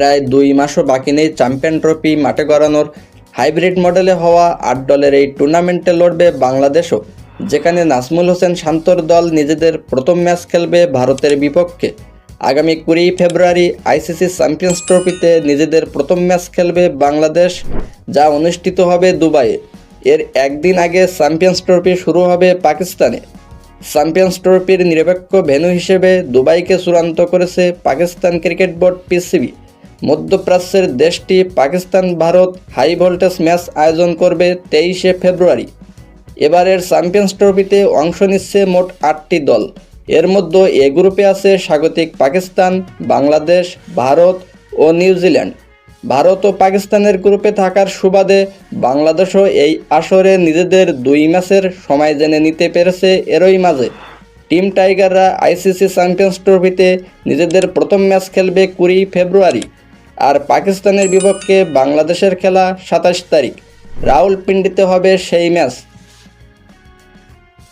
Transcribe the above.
প্রায় দুই মাসও বাকি নেই চ্যাম্পিয়ন ট্রফি মাঠে গড়ানোর। হাইব্রিড মডেলে হওয়া আট দলের এই টুর্নামেন্টে লড়বে বাংলাদেশও, যেখানে নাজমুল হোসেন শান্তর দল নিজেদের প্রথম ম্যাচ খেলবে ভারতের বিপক্ষে। আগামী কুড়ি ফেব্রুয়ারি আইসিসি চ্যাম্পিয়ন্স ট্রফিতে নিজেদের প্রথম ম্যাচ খেলবে বাংলাদেশ, যা অনুষ্ঠিত হবে দুবাইয়ে। এর একদিন আগে চ্যাম্পিয়ন্স ট্রফি শুরু হবে পাকিস্তানে। চ্যাম্পিয়ন্স ট্রফির নিরপেক্ষ ভেন্যু হিসেবে দুবাইকে চূড়ান্ত করেছে পাকিস্তান ক্রিকেট বোর্ড পিসিবি। মধ্যপ্রাচ্যের দেশটি Pakistan Bharat high voltage match আয়োজন করবে তেইশে ফেব্রুয়ারি। এবারের চ্যাম্পিয়ন্স ট্রফিতে অংশ নিচ্ছে মোট আটটি দল। এর মধ্যে এ গ্রুপে আছে স্বাগতিক পাকিস্তান, বাংলাদেশ, ভারত ও নিউজিল্যান্ড ভারত ও পাকিস্তানের গ্রুপে থাকার সুবাদে বাংলাদেশও এই আসরে নিজেদের দুই ম্যাচের সময় জেনে নিতে পেরেছে এরই মাঝে। টিম টাইগাররা আইসিসি চ্যাম্পিয়ন্স ট্রফিতে নিজেদের প্রথম ম্যাচ খেলবে কুড়ি ফেব্রুয়ারি। আর পাকিস্তানের বিপক্ষে বাংলাদেশের খেলা সাতাশ তারিখ। রাউলপিন্ডিতে হবে সেই ম্যাচ।